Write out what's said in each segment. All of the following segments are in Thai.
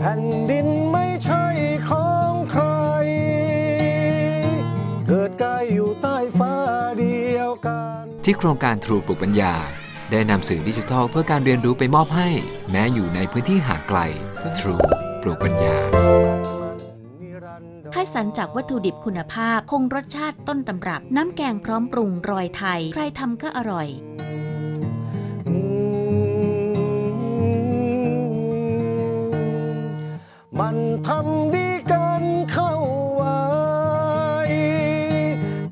แผ่นดินไม่ใช่ของใคร เกิดกายอยู่ใต้ฟ้าเดียวกัน ที่โครงการทรูปลูกปัญญา ได้นำสื่อดิจิทัลเพื่อการเรียนรู้ไปมอบให้ แม้อยู่ในพื้นที่ห่างไกล True ปลูกปัญญาคัดสรรจากวัตถุดิบคุณภาพ คงรสชาติต้นตำรับ น้ำแกงพร้อมปรุงรอยไทย ใครทำก็อร่อย ทำดีกันเข้าไว้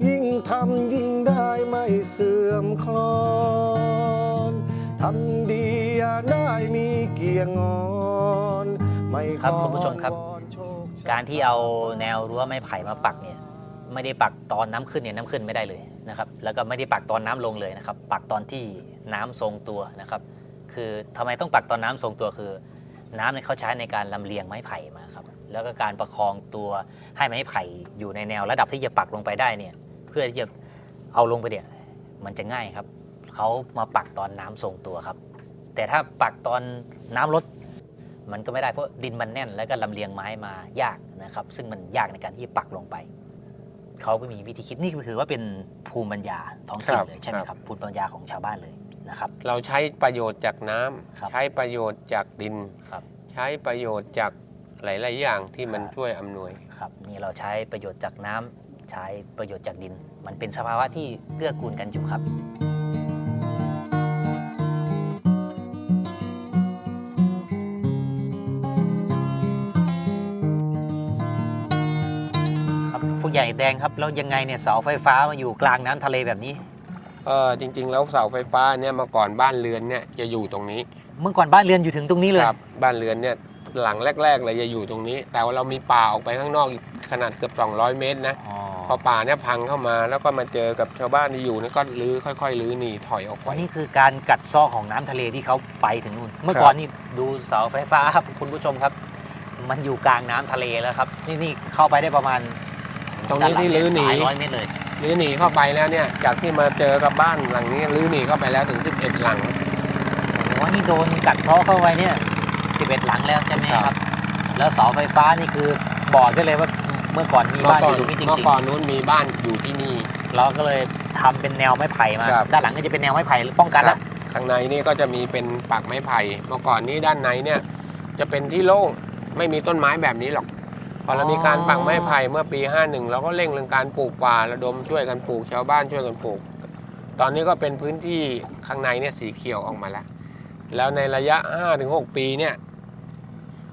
ยิ่งทำยิ่งได้ไม่เสื่อมคลอนทำดีอย่าได้มีเกียงงอนไม่ครับคุณผู้ชมครับขอวอนโชคชะการที่เอาแนวรั้วไม้ไผ่มาปักเนี่ยไม่ได้ปักตอนน้ำขึ้นเนี่ยน้ำขึ้นไม่ได้เลยนะครับ แล้วก็ไม่ได้ปักตอนน้ำลงเลยนะครับ ปักตอนที่น้ำทรงตัวนะครับ คือทำไมต้องปักตอนน้ำทรงตัวคือ น้ำเนี่ยเขาใช้ในการลำเลียงไม้ไผ่มาครับ แล้วก็การประคองตัวให้ไม้ไผ่อยู่ในแนวระดับที่จะปักลงไปได้เนี่ย เพื่อที่จะเอาลงไปเนี่ยมันจะง่ายครับเขามาปักตอนน้ำทรงตัวครับ แต่ถ้าปักตอนน้ำลดมันก็ไม่ได้เพราะดินมันแน่น แล้วก็ลำเลียงไม้มายากนะครับ ซึ่งมันยากในการที่จะปักลงไปเขาก็มีวิธีคิดนี่ก็คือว่าเป็นภูมิปัญญาท้องถิ่นครับเลยใช่ไหมครับครับภูมิปัญญาของชาวบ้านเลย นะครับ เราใช้ประโยชน์จากน้ำครับใช้ประโยชน์จากดินครับใช้ประโยชน์จากหลาย ๆ อย่างที่มันครับช่วยอำนวยครับนี่เราใช้ประโยชน์จากน้ำใช้ประโยชน์จากดิน มันเป็นสภาวะที่เกื้อกูลกันอยู่ครับครับผู้ใหญ่แดงครับแล้วยังไงเนี่ยเสาไฟฟ้ามาอยู่กลางน้ำทะเลแบบนี้ เออจริง ๆ แล้วเสาไฟฟ้าเนี่ยเมื่อก่อนบ้านเรือนเนี่ยจะอยู่ตรงนี้เมื่อก่อนบ้านเรือนอยู่ถึงตรงนี้เลยครับบ้านเรือนเนี่ยหลังแรก ๆ เลยจะอยู่ตรงนี้ แต่ว่าเรามีป่าออกไปข้างนอกอีกขนาดเกือบ200 เมตรนะอ๋อพอป่าเนี่ยพังเข้ามาแล้วก็มาเจอกับชาวบ้านที่อยู่นี่ก็รื้อค่อยๆรื้อหนีถอยออกไป วันนี้คือการกัดเซอกของน้ำทะเลที่เขาไปถึงนู่น เมื่อก่อนนี่ดูเสาไฟฟ้าครับคุณผู้ชมครับ มันอยู่กลางน้ำทะเลแล้วครับ นี่นี่เข้าไปได้ประมาณตรงนี้ที่รื้อหนีลายร้อยเมตรเลย รื้อหนีเข้าไปแล้วเนี่ย จากที่มาเจอกับบ้านหลังนี้รื้อหนีเข้าไปแล้วถึง 11 หลังโอ้โหนี่โดนกัดเซอกเข้าไปเนี่ย 11 หลังแล้วใช่ไหมคครัรับบแล้วเสาไฟฟ้านี่คือบอกได้เลยว่าเมื่อก่อนมีเมื่บ้าอนก่ออนยู่ตรงนี้จเมื่อริงก่อนนู้นมีบ้านอยู่ที่นี่ ๆเราก็เลยทำเป็นแนวไม้ไผ่มา ครับ ด้านหลังก็จะเป็นแนวไม้ไผ่ป้องกันละข้างในนี่ก็จะมีเป็นปักไม้ไผ่เมื่อก่อนนี้ด้านในเนี่ยจะเป็นที่โล่งไม่มีต้นไม้แบบนี้หรอก พอเรามีการปักไม้ไผ่เมื่อปี 51 เราก็เร่งเรื่องการปลูกป่าระดมช่วยกันปลูกชาวบ้านช่วยกันปลูก ตอนนี้ก็เป็นพื้นที่ข้างในเนี่ยสีเขียวออกมาแล้ว แล้วในระยะ 5-6 ปีเนี่ย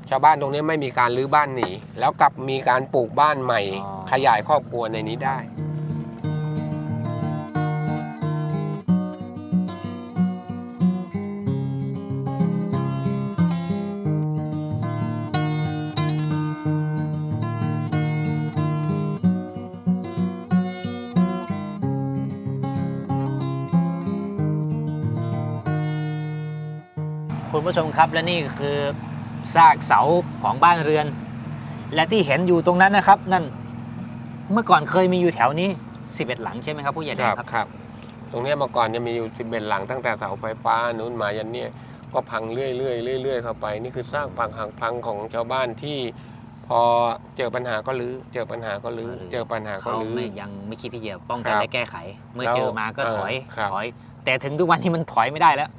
ชาวบ้านตรงนี้ไม่มีการรื้อบ้านหนีแล้วกลับมีการปลูกบ้านใหม่อ๋อขยายครอบครัวในนี้ได้ คุณผู้ชมครับ และนี่คือซากเสาของบ้านเรือน และที่เห็นอยู่ตรงนั้นนะครับ นั่นเมื่อก่อนเคยมีอยู่แถวนี้ 11 หลังใช่ไหมครับผู้ใหญ่แดคงรับครับ ครับ ตรงเนี้ยเมื่อก่อนจะมีอยู่สิบเอ็ดหลังตั้งแต่เสาไฟฟ้านู้นมายันเนี่ยก็พังเรื่อยๆเรื่อยๆเข้าไป นี่คือสร้างพังหังพังของชาวบ้านที่ พอเจอปัญหาก็รื้อเจอปัญหาก็รื้อเจอปัญหาก็เขารื้อ ไม่ยังไม่คิดที่จะป้องกันครับและแก้ไข เมื่อแล้วเจอมาก็ถอยเออครับ ถอย แต่ถึงทุกวันนี้มันถอยไม่ได้แล้ว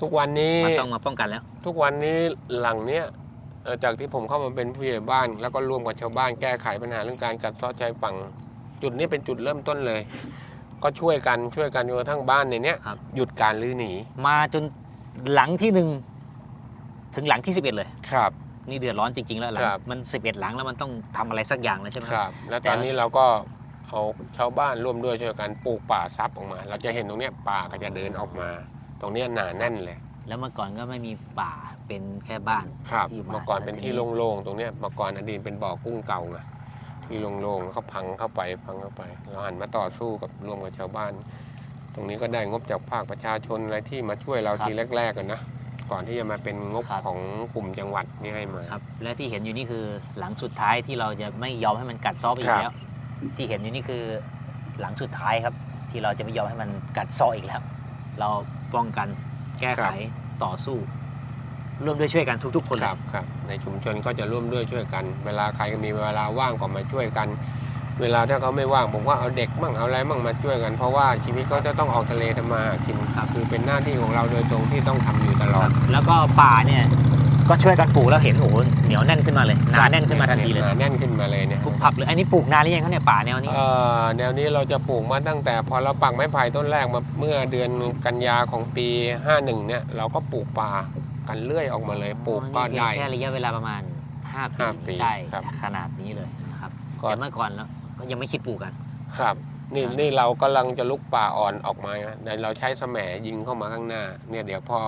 ทุกวันนี้มันต้องมาป้องกันแล้ว ทุกวันนี้หลังเนี้ยเอ่อจากที่ผมเข้ามาเป็นผู้ใหญ่บ้าน แล้วก็ร่วมกับชาวบ้านแก้ไขปัญหาเรื่องการกัดเซาะชายฝั่งจุดนี้เป็นจุดเริ่มต้นเลย ก็ช่วยกันช่วยกันจนกระทั่งบ้านในเนี้ยครับหยุดการรื้อหนี มาจนหลังที่หนึ่งถึงหลังที่11เลยครับนี่เดือดร้อนจริงๆแล้วหลังครับมัน11หลังแล้วมันต้องทำอะไรสักอย่างเลยใช่ไหมครับแล้วตอนนี้เราก็เอาชาวบ้านร่วมด้วยช่วยกันปลูกป่าซับออกมา เราจะเห็นตรงเนี้ยป่าก็จะเดินออกมา ตรงเนี้ยหนาแน่นเลย แล้วเมื่อก่อนก็ไม่มีป่าเป็นแค่บ้านครับที่เมื่อก่อนเป็นที่แล้วทีโล่งๆตรงเนี้ยเมื่อก่อนอดีตเป็นบ่อกุ้งเก่าไงที่โล่งๆแล้วก็พังเข้าไปพังเข้าไปเราหันมาต่อสู้กับร่วมกับชาวบ้าน ตรงนี้ก็ได้งบจากภาคประชาชนอะไรที่มาช่วยเราทีแรกๆกันนะก่อนที่จะมาเป็นงบของกลุ่มจังหวัดนี่ให้มาครับ และที่เห็นอยู่นี่คือหลังสุดท้ายที่เราจะไม่ยอมให้มันกัดเซอกอีครักบแล้ว ที่เห็นอยู่นี่คือหลังสุดท้ายครับ ที่เราจะไม่ยอมให้มันกัดเซอกอีกแล้ว เรา ป้องกัน แก้ไขต่อสู้ ร่วมด้วยช่วยกันทุก ๆ คนคเลยรับครับ ในชุมชนก็จะร่วมด้วยช่วยกัน เวลาใครมีเวลาว่างก็มาช่วยกัน เวลาถ้าเขาไม่ว่างผมก็เอาเด็กมั่งเอาอะไรมั่งมาช่วยกัน เพราะว่าชีวิตเขาจะต้องออกทะเลทำมาหากินคือเป็นหน้าที่ของเราโดยตรงที่ต้องทำอยู่ตลอด แล้วก็ป่าเนี่ย ก็ช่วยกันปลูกแล้วเห็นโอ้โหเหนียวแน่นขึ้นมาเลยหนาแน่นขึ้นมาทันทีเลยหนาแน่นขึ้นมาเลยเนี่ยทุกผักเลยอันนี้ปลูกนานหรือยังครับเนี่ยป่าแนวนี้เอ่อแนวนี้เราจะปลูกมาตั้งแต่ พอเราปักไม้ไผ่ต้นแรกมาเมื่อเดือนกันยาของปี 51เนี่ยเราก็ปลูกป่ากันเรื่อยออกมาเลยปลูกก็ได้แค่ระยะเวลาประมาณ5ปีห้าปีได้ครับขนาดนี้เลยนะครับก็แต่เมื่อก่อนแล้วก็ยังไม่คิดปลูกกันครับนี่ครับนี่เรากำลังจะลุกป่าอ่อนออกมานะแต่เราใช้แสมยิงเข้ามาข้างหน้า เนี่ยเดี๋ยวพอ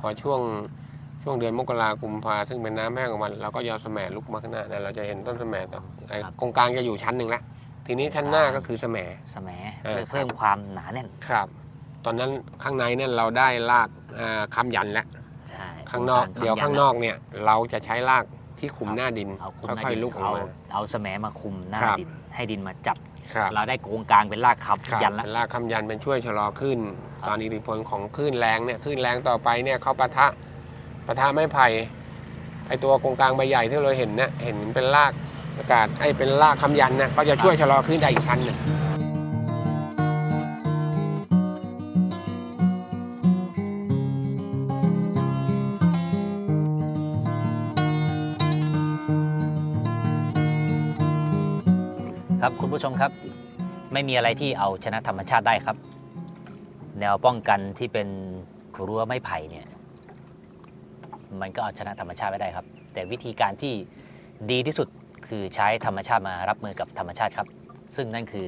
พอช่วง ช่วงเดือนมกรากุมภาซึ่งเป็นน้ำแห้งของมันเราก็ยาวแสมลุกมาข้างหน้าเนี่ยเราจะเห็นต้นแสมต่อไอ้กงกลางจะอยู่ชั้นหนึ่งละทีนี้ชั้นหน้าก็คือแสม สมเออเพื่อเพิ่มความหนาแน่น ครับ ตอนนั้นข้างในเนี่ยเราได้รากอ่าคำยันแล้วใช่ข้างนอกตรเดี๋ยวข้างนอกเนี่ยเราจะใช้รากที่คุมหน้าดินเอาคุมหน้าค่อยดินๆลุกออกเอามา เอาสมมาคุมหน้าครับ ดิน ให้ดินมาจับ ครับเราได้โกงกลางเป็นรากคับครับยันละ เป็นรากคำยันเป็นช่วยชะลอขึ้น ครับ ตอนอิทธิพลของคลื่นแรงเนี่ยคลื่นแรงต่อไปเนี่ยเขาปะทะ ปะทะไม้ไผ่ไอตัวกงกลางใบใหญ่ที่เราเห็นเนี่ยเห็นเป็นรากอากาศไอเป็นรากคำยันเนี่ยก็จะช่วยชะลอขึ้นได้อีกชั้นหนึ่งครับคุณผู้ชมครับ ไม่มีอะไรที่เอาชนะธรรมชาติได้ครับ แนวป้องกันที่เป็นรั้วไม้ไผ่เนี่ย มันก็เอาชนะธรรมชาติไม่ได้ครับ แต่วิธีการที่ดีที่สุดคือใช้ธรรมชาติมารับมือกับธรรมชาติครับ ซึ่งนั่นคือ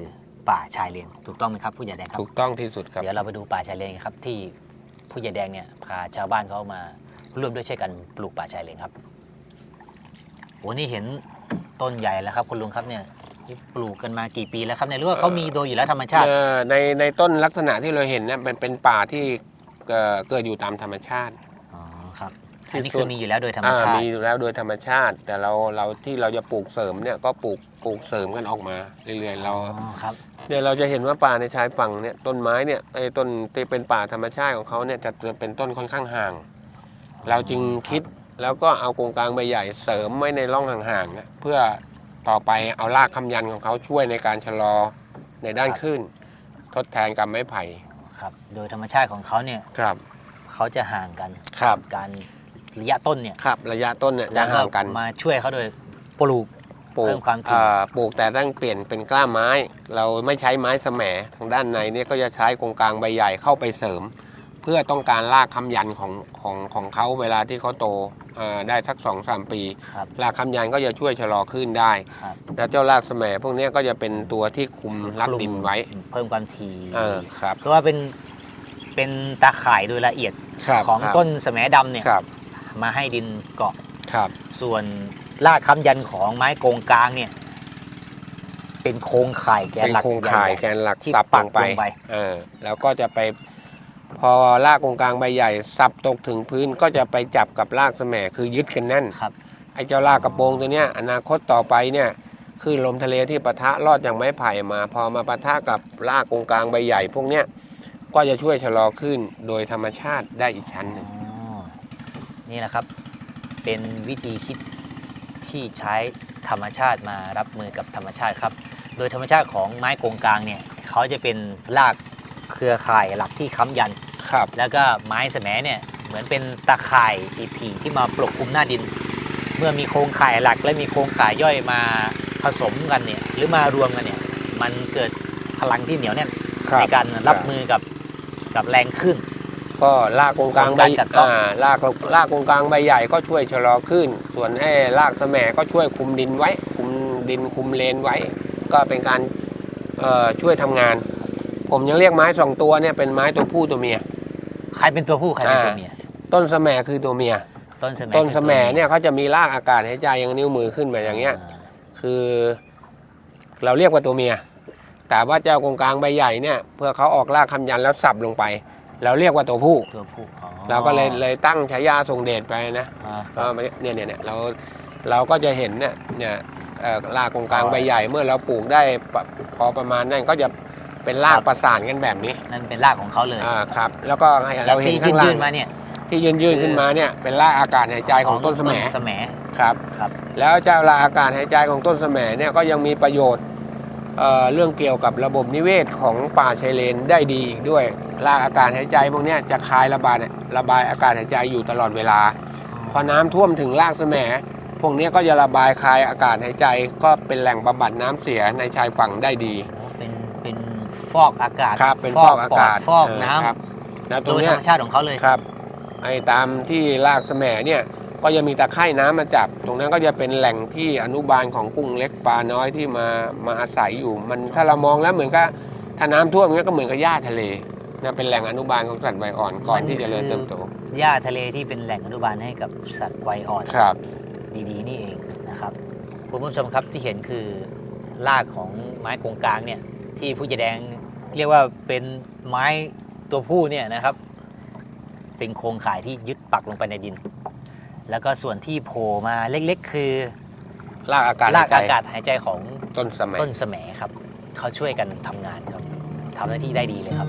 ป่าชายเลนถูกต้องไหมครับผู้ใหญ่แดงครับถูกต้องที่สุดครับเดี๋ยวเราไปดูป่าชายเลนกันครับที่ผู้ใหญ่แดงเนี่ยพาชาวบ้านเขามาร่วมด้วยช่วยกันปลูกป่าชายเลนครับโอ้นี่เห็นต้นใหญ่แล้วครับคุณลุงครับเนี่ยนี่ปลูกกันมากี่ปีแล้วครับเนี่ยหรือว่าเขามีโดยอยู่แล้วธรรมชาติเอ่อในในต้นลักษณะที่เราเห็นเนี่ยเป็นเป็นป่าที่เอ่อเกิดอยู่ตามธรรมชาติอ๋อครับที่ อันนี้คือมีอยู่แล้วโดยธรรมชาอ่ติมีอยู่แล้วโดยธรรมชาติ แต่เราเราที่เราจะปลูกเสริมเนี่ยก็ปลูกปลูกเสริมกันออกมาเรื่อยๆเราอ๋อครับเนี่ยเราจะเห็นว่าป่าในชายฝั่งเนี่ยต้นไม้เนี่ยไอ้ต้นที่เป็นป่าธรรมชาติของเขาเนี่ยจะจะเป็นต้นค่อนข้างห่าง เราจึงคิดแล้วก็เอากงกลางใบใหญ่เสริมไว้ในร่องห่างๆเนี่ยเพื่อต่อไปเอารากคำยันของเขาช่วยในการชะลอในด้านขึ้น ทดแทนกับไม้ไผ่ครับ โดยธรรมชาติของเขาเนี่ยครับเขาจะห่างกันครับการ ระยะต้นเนี่ยครับระยะต้นเนี่ยจะแล้วก็ห่างกันมาช่วยเขาโดยปลูกปลูเพิ่กมความถี่อ่าปลูกแต่ต้องเปลี่ยนเป็นกล้าไม้ เราไม่ใช้ไม้แสมทางด้านในเนี่ยก็จะใช้กงกลางใบใหญ่เข้าไปเสริม เพื่อต้องการรากคำยันของของของเขาเวลาที่เขาโตอ่าได้สักสองสามปีครับรากคำยันก็จะช่วยชะลอขึ้นได้ครับแล้วเจ้ารากแสมพวกเนี้ยก็จะเป็นตัวที่คุมรัดดินไว้ เพิ่มความถี่เออครับคือว่าเป็นเป็นตาข่ายโดยละเอียดครับของครับต้นแสมดำเนี่ยครับ มาให้ดินเกาะครับ ส่วนรากค้ำยันของไม้โกงกลางเนี่ย เป็นโครงข่ายแกนเป็นหลักโครงข่ายใหญ่แกนหลักที่สับปัลกงไปลงไป เออแล้วก็จะไปพอรากกงกลางใบใหญ่สับตกถึงพื้นก็จะไปจับกับรากแสมคือยึดกันแน่นครับ ไอ้เจ้ารากกระโปรงตัวเนี้ยอนาคตต่อไปเนี่ยคลื่นลมทะเลที่ปะทะลอดจากไม้ไผ่มา พอมาปะทะกับรากกงกลางใบใหญ่ พวกเนี้ยก็จะช่วยชะลอขึ้นโดยธรรมชาติได้อีกชั้นหนึ่งอ๋อ นี่นะครับ เป็นวิธีคิดที่ใช้ธรรมชาติมารับมือกับธรรมชาติครับ โดยธรรมชาติของไม้โกงกลางเนี่ยเขาจะเป็นรากเครือข่ายหลักที่ค้ำยันครับ แล้วก็ไม้แสมเนี่ยเหมือนเป็นตาข่ายถี่ๆที่มาปกคลุมหน้าดิน เมื่อมีโครงข่ายหลัก และมีโครงข่ายย่อยมาผสมกันเนี่ยหรือมารวมกันเนี่ยมันเกิดพลังที่เหนียวแน่นครับในการรับมือกับกับแรงขึ้น ก็รากกงกลางใบของการกัดเซาะ อ่ารากรากกงกลางใบใหญ่ก็ช่วยชะลอขึ้น ส่วนไอ้รากแสมก็ช่วยคุมดินไว้ คุมดินคุมเลนไว้ ก็เป็นการเอ่อช่วยทำงาน ผมยังเรียกไม้สองตัวเนี่ยเป็นไม้ตัวผู้ตัวเมีย ใครเป็นตัวผู้ใครเป็นตัวอ่าเมียต้นแสมคือตัวเมีย ต้นแสมต้นคือแสวมเนี่ยเขาจะมีรากอากาศหายใจอย่างนิ้วมือขึ้นไปอย่างเงี้ยอ่าคือ เราเรียกว่าตัวเมีย แต่ว่าเจ้ากงกลางใบใหญ่เนี่ยเพื่อเขาออกรากคำยันแล้วสับลงไป เราเรียกว่าตัวผู้ ตัวผู้อ๋อเราก็เลยเลยตั้งฉายาทรงเดชไปนะอ่าก็เนี่ยเนี่ยเนี่ยเราเราก็จะเห็นเนี่ยเนี่ยเอ่อรากกงกลางใบใหญ่เมื่อเราปลูกได้ปะพอประมาณนั้นก็จะเป็นรากประสานกันแบบนี้นั่นเป็นรากของเขาเลยอ่าครับแล้วก็ให้แล้เราวเห็นที่ข้างล่ายื่งนๆมาเนี่ยที่ยื่นยื่นๆขึ้นมาเนี่ยเป็นรากอากาศหายใจของต้นแสมต้นแสมครับ ครับ แล้วเจ้ารากอากาศหายใจของต้นแสมเนี่ยก็ยังมีประโยชน์ เอ่อเรื่องเกี่ยวกับระบบนิเวศของป่าชายเลนได้ดีอีกด้วยรากอากาศหายใจพวกเนี้ยจะคายระบายระบายอากาศหายใจอยู่ตลอดเวลา พอน้ำท่วมถึงรากแสมพวกเนี้ยก็จะระบายคายอากาศหายใจ ก็เป็นแหล่งบำบัดน้ำเสียในชายฝั่งได้ดีโอ้เป็นเป็นฟอกอากาศครับเป็นฟอกอากาศฟอกเน้ำครับแล้วตโดรงยเนี้ธรยรมชาติของเขาเลยครับไอ้ตามที่รากแสมเนี่ย ก็จะมีตะไคร่น้ำมาจับ ตรงนั้นก็จะเป็นแหล่งที่อนุบาลของกุ้งเล็กปลาน้อยที่มามาอาศัยอยู่ มันถ้าเรามองแล้วเหมือนกับถ้าน้ำท่วมเงี้ยก็เหมือนกับหญ้าทะเลนะเป็นแหล่งอนุบาลของสัตว์ใบอ่อนก่อนที่จะเจริญเติบโตหญ้าทะเลที่เป็นแหล่งอนุบาลให้กับสัตว์วัยอ่อนครับ ดีๆ นี่เองนะครับคุณผู้ชมครับที่เห็นคือรากของไม้กงกลางเนี่ยที่ผู้ใหญ่แดงเรียกว่าเป็นไม้ตัวผู้เนี่ยนะครับ เป็นโครงข่ายที่ยึดปักลงไปในดิน แล้วก็ส่วนที่โผล่มาเล็กๆ คือรากอากาศรากหายใจอากาศหายใจของต้นสมัยต้นแสมครับ เขาช่วยกันทำงานครับทำหน้าที่ได้ดีเลยครับ